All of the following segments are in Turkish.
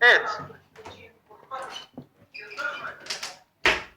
Evet.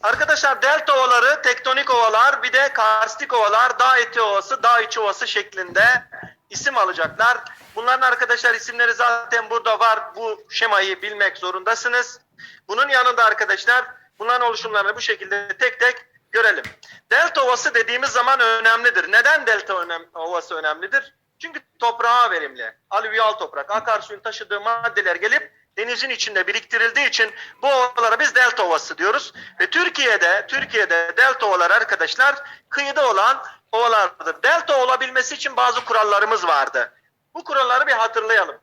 Arkadaşlar delta ovaları, tektonik ovalar, bir de karstik ovalar, dağ eti ovası, dağ içi ovası şeklinde isim alacaklar. Bunların arkadaşlar isimleri zaten burada var. Bu şemayı bilmek zorundasınız. Bunun yanında arkadaşlar bunların oluşumlarını bu şekilde tek tek görelim. Delta ovası dediğimiz zaman önemlidir. Neden delta önem, ovası önemlidir? Çünkü toprağa verimli. Alüvyal toprak, akarsuyun taşıdığı maddeler gelip denizin içinde biriktirildiği için bu ovalara biz delta ovası diyoruz. Ve Türkiye'de Türkiye'de delta ovalar arkadaşlar kıyıda olan ovalardır. Delta olabilmesi için bazı kurallarımız vardı. Bu kuralları bir hatırlayalım.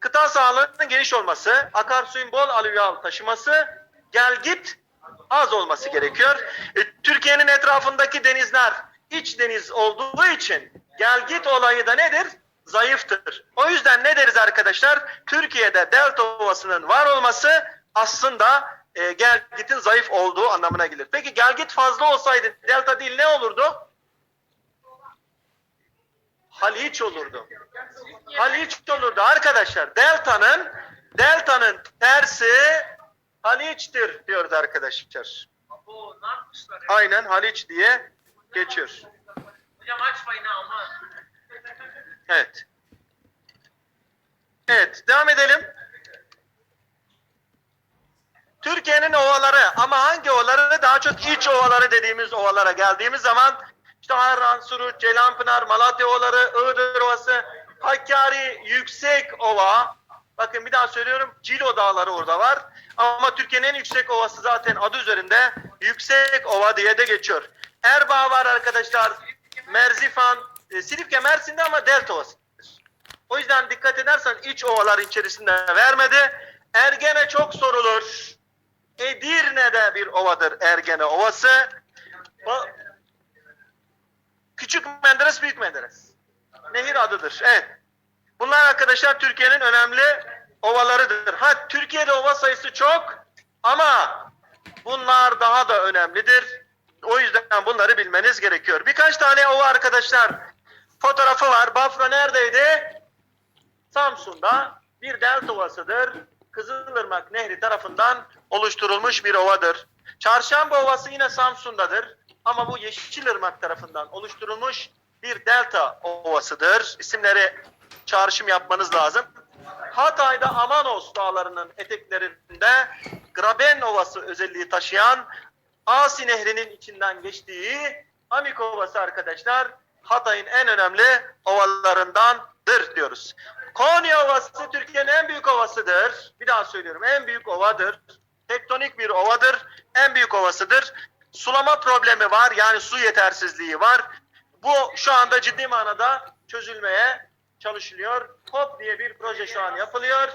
Kıta sahalığının geniş olması, akarsuyun bol alüvyal taşıması, gel git az olması gerekiyor. E, Türkiye'nin etrafındaki denizler iç deniz olduğu için gel git olayı da nedir? Zayıftır. O yüzden ne deriz arkadaşlar? Türkiye'de delta ovasının var olması aslında e, gel gitin zayıf olduğu anlamına gelir. Peki gel git fazla olsaydı delta değil ne olurdu? Haliç olurdu. Haliç olurdu arkadaşlar. Delta'nın delta'nın tersi Haliç'tir diyordu arkadaşlar. Aynen Haliç diye geçiyor. Hocam açmayın ama. Evet. Evet, devam edelim. Türkiye'nin ovaları ama hangi ovaları? Daha çok iç ovaları dediğimiz ovalara geldiğimiz zaman işte Harran, Suruç, Ceylanpınar, Malatya ovaları, Iğdır ovası, Hakkari, Yüksek Ova. Bakın bir daha söylüyorum. Cilo dağları orada var. Ama Türkiye'nin en yüksek ovası zaten adı üzerinde Yüksek Ova diye de geçiyor. Erbaa var arkadaşlar. Merzifan, e, Silifke Mersin'de ama Delta Ovası. O yüzden dikkat edersen iç ovalar içerisinde vermedi. Ergene çok sorulur. Edirne'de bir ovadır Ergene Ovası. Ba- Küçük Menderes, Büyük Menderes. Nehir adıdır. Evet. Bunlar arkadaşlar Türkiye'nin önemli ovalarıdır. Ha Türkiye'de ova sayısı çok ama bunlar daha da önemlidir. O yüzden bunları bilmeniz gerekiyor. Birkaç tane ova arkadaşlar fotoğrafı var. Bafra neredeydi? Samsun'da bir delta ovasıdır. Kızılırmak Nehri tarafından oluşturulmuş bir ovadır. Çarşamba Ovası yine Samsun'dadır. Ama bu Yeşilırmak tarafından oluşturulmuş bir delta ovasıdır. İsimleri çağrışım yapmanız lazım. Hatay'da Amanos dağlarının eteklerinde Graben Ovası özelliği taşıyan Asi Nehri'nin içinden geçtiği Amik Ovası arkadaşlar Hatay'ın en önemli ovalarındandır diyoruz. Konya Ovası Türkiye'nin en büyük ovasıdır. Bir daha söylüyorum en büyük ovadır. Tektonik bir ovadır. En büyük ovasıdır. Sulama problemi var yani su yetersizliği var. Bu şu anda ciddi manada çözülmeye çalışılıyor. HOP diye bir proje şu an yapılıyor.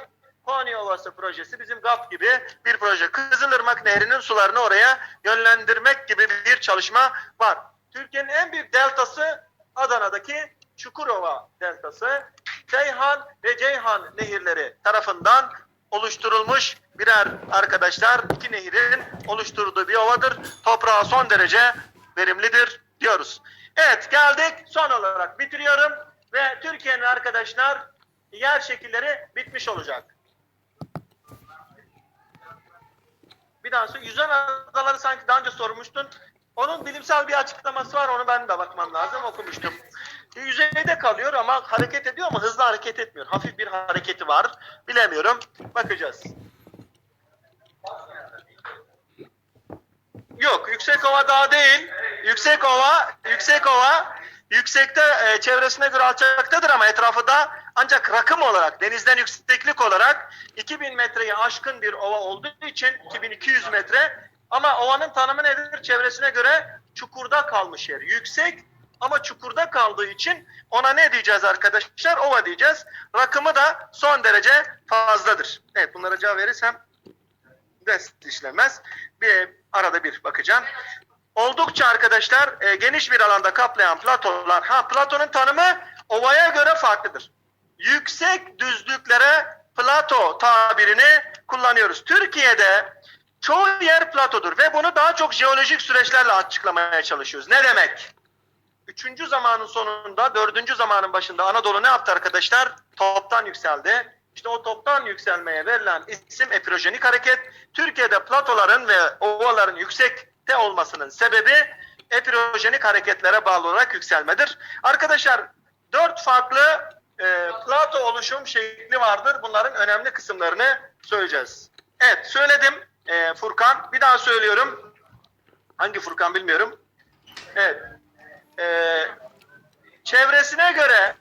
Konya Ovası projesi bizim GAP gibi bir proje. Kızılırmak Nehri'nin sularını oraya yönlendirmek gibi bir çalışma var. Türkiye'nin en büyük deltası Adana'daki Çukurova deltası. Ceyhan ve Ceyhan nehirleri tarafından oluşturulmuş birer arkadaşlar iki nehirin oluşturduğu bir ovadır. Toprağı son derece verimlidir diyoruz. Evet geldik son olarak bitiriyorum ve Türkiye'nin arkadaşlar yer şekilleri bitmiş olacak. Bir daha sonra yüzen adaları sanki daha önce sormuştun. Onun bilimsel bir açıklaması var. Onu ben de bakmam lazım. Okumuştum. Yüzeyde kalıyor ama hareket ediyor ama hızlı hareket etmiyor. Hafif bir hareketi var. Bilemiyorum. Bakacağız. Yok, Yüksekova Dağı değil. Yüksekova, Yüksekova yüksekte e, çevresine göre alçaktadır ama etrafı da ancak rakım olarak, denizden yükseklik olarak 2000 metreyi aşkın bir ova olduğu için 2200 metre ama ovanın tanımı nedir? Çevresine göre çukurda kalmış yer. Yüksek ama çukurda kaldığı için ona ne diyeceğiz arkadaşlar? Ova diyeceğiz. Rakımı da son derece fazladır. Evet bunlara cevap verirsem dest işlemez. Bir arada bir bakacağım. Oldukça arkadaşlar e, geniş bir alanda kaplayan platolar. Ha platonun tanımı ovaya göre farklıdır. Yüksek düzlüklere plato tabirini kullanıyoruz. Türkiye'de çoğu yer platodur ve bunu daha çok jeolojik süreçlerle açıklamaya çalışıyoruz. Ne demek? Üçüncü zamanın sonunda, dördüncü zamanın başında Anadolu ne yaptı arkadaşlar? Toptan yükseldi. İşte o toptan yükselmeye verilen isim epirojenik hareket. Türkiye'de platoların ve ovaların yüksekte olmasının sebebi epirojenik hareketlere bağlı olarak yükselmedir. Arkadaşlar dört farklı e, plato oluşum şekli vardır. Bunların önemli kısımlarını söyleyeceğiz. Evet söyledim e, Furkan. Bir daha söylüyorum. Hangi Furkan bilmiyorum. Evet. E, çevresine göre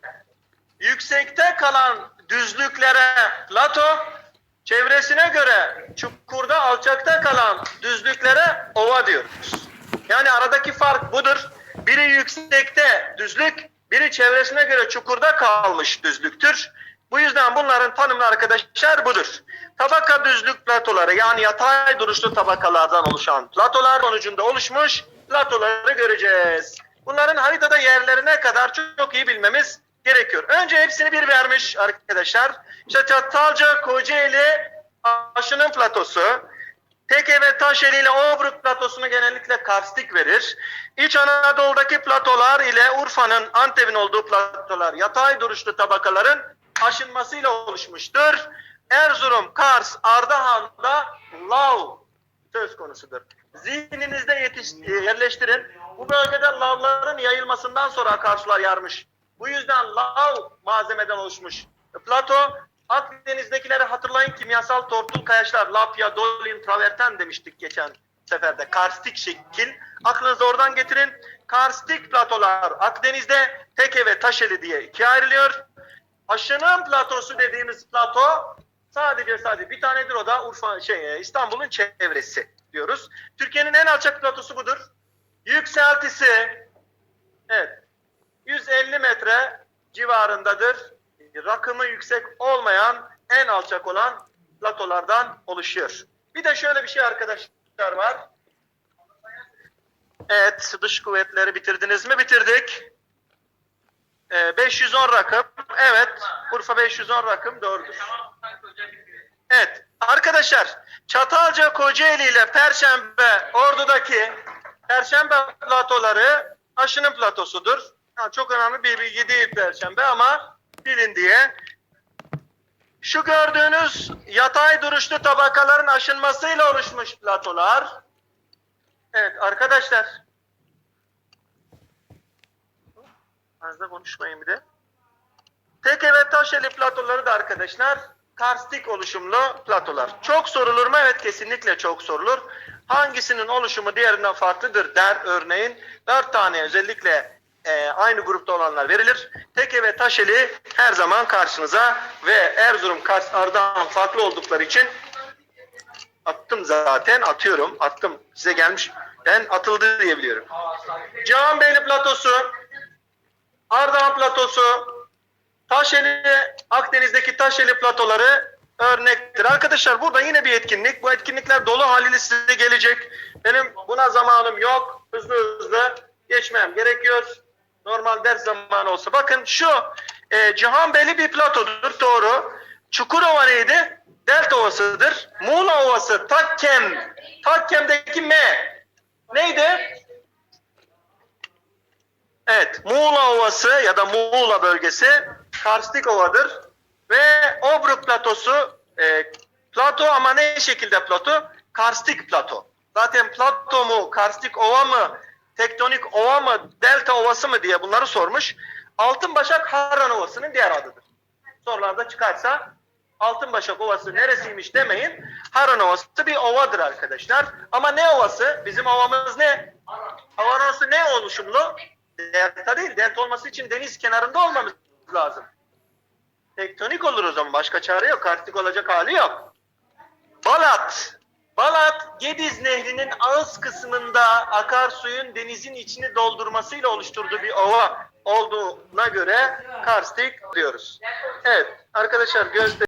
yüksekte kalan düzlüklere plato, çevresine göre çukurda alçakta kalan düzlüklere ova diyoruz. Yani aradaki fark budur. Biri yüksekte düzlük, biri çevresine göre çukurda kalmış düzlüktür. Bu yüzden bunların tanımlı arkadaşlar budur. Tabaka düzlük platoları yani yatay duruşlu tabakalardan oluşan platolar sonucunda oluşmuş platoları göreceğiz. Bunların haritada yerlerine kadar çok, çok iyi bilmemiz gerekiyor. Önce hepsini bir vermiş arkadaşlar. İşte Çatalca, Kocaeli, Aşı'nın platosu, Teke ve Taşeli ile Obruk platosunu genellikle karstik verir. İç Anadolu'daki platolar ile Urfa'nın, Antep'in olduğu platolar yatay duruşlu tabakaların aşınmasıyla oluşmuştur. Erzurum, Kars, Ardahan'da lav söz konusudur. Zihninizde yetiş, yerleştirin. Bu bölgede lavların yayılmasından sonra akarsular yarmış. Bu yüzden lav malzemeden oluşmuş. Plato Akdeniz'dekileri hatırlayın kimyasal tortul kayaçlar, lapya, dolin, traverten demiştik geçen seferde. Karstik şekil. Aklınıza oradan getirin. Karstik platolar Akdeniz'de Teke ve Taşeli diye ikiye ayrılıyor. Aşının platosu dediğimiz plato sadece sadece bir tanedir o da Urfa şey İstanbul'un çevresi diyoruz. Türkiye'nin en alçak platosu budur. Yükseltisi evet 150 metre civarındadır. Rakımı yüksek olmayan en alçak olan platolardan oluşuyor. Bir de şöyle bir şey arkadaşlar var. Evet dış kuvvetleri bitirdiniz mi? Bitirdik. Ee, 510 rakım. Evet. Urfa 510 rakım doğrudur. Evet. Arkadaşlar Çatalca Kocaeli ile Perşembe Ordu'daki Perşembe platoları aşının platosudur. Ha, çok önemli bir bilgi değil Perşembe ama bilin diye. Şu gördüğünüz yatay duruşlu tabakaların aşınmasıyla oluşmuş platolar. Evet arkadaşlar. Fazla konuşmayın bir de. Teke ve Taşeli platoları da arkadaşlar karstik oluşumlu platolar. Çok sorulur mu? Evet kesinlikle çok sorulur. Hangisinin oluşumu diğerinden farklıdır der örneğin. Dört tane özellikle e, aynı grupta olanlar verilir. Teke ve Taşeli her zaman karşınıza ve Erzurum, Kars, Ardahan farklı oldukları için attım zaten atıyorum. Attım size gelmiş. Ben atıldı diye biliyorum. Cihanbeyli platosu, Ardahan platosu, Taşeli, Akdeniz'deki Taşeli platoları örnektir. Arkadaşlar burada yine bir etkinlik. Bu etkinlikler dolu haliyle size gelecek. Benim buna zamanım yok. Hızlı hızlı geçmem gerekiyor. Normal ders zamanı olsa. Bakın şu e, Cihanbeyli bir platodur. Doğru. Çukurova neydi? Delta Ovası'dır. Muğla Ovası, Takkem. Takkem'deki M. Neydi? Evet, Muğla Ovası ya da Muğla bölgesi karstik ovadır. Ve Obruk platosu e, plato ama ne şekilde plato? Karstik plato. Zaten plato mu, karstik ova mı, tektonik ova mı, delta ovası mı diye bunları sormuş. Altınbaşak Harran Ovası'nın diğer adıdır. Sorularda çıkarsa Altınbaşak Ovası neresiymiş demeyin. Harran Ovası bir ovadır arkadaşlar. Ama ne ovası? Bizim ovamız ne? Harran Ovası ne oluşumlu? Delta değil. Delta olması için deniz kenarında olmamız lazım. Tektonik olur o zaman. Başka çare yok. Karstik olacak hali yok. Balat. Balat, Gediz Nehri'nin ağız kısmında akarsuyun denizin içini doldurmasıyla oluşturduğu bir ova olduğuna göre karstik diyoruz. Evet arkadaşlar gözde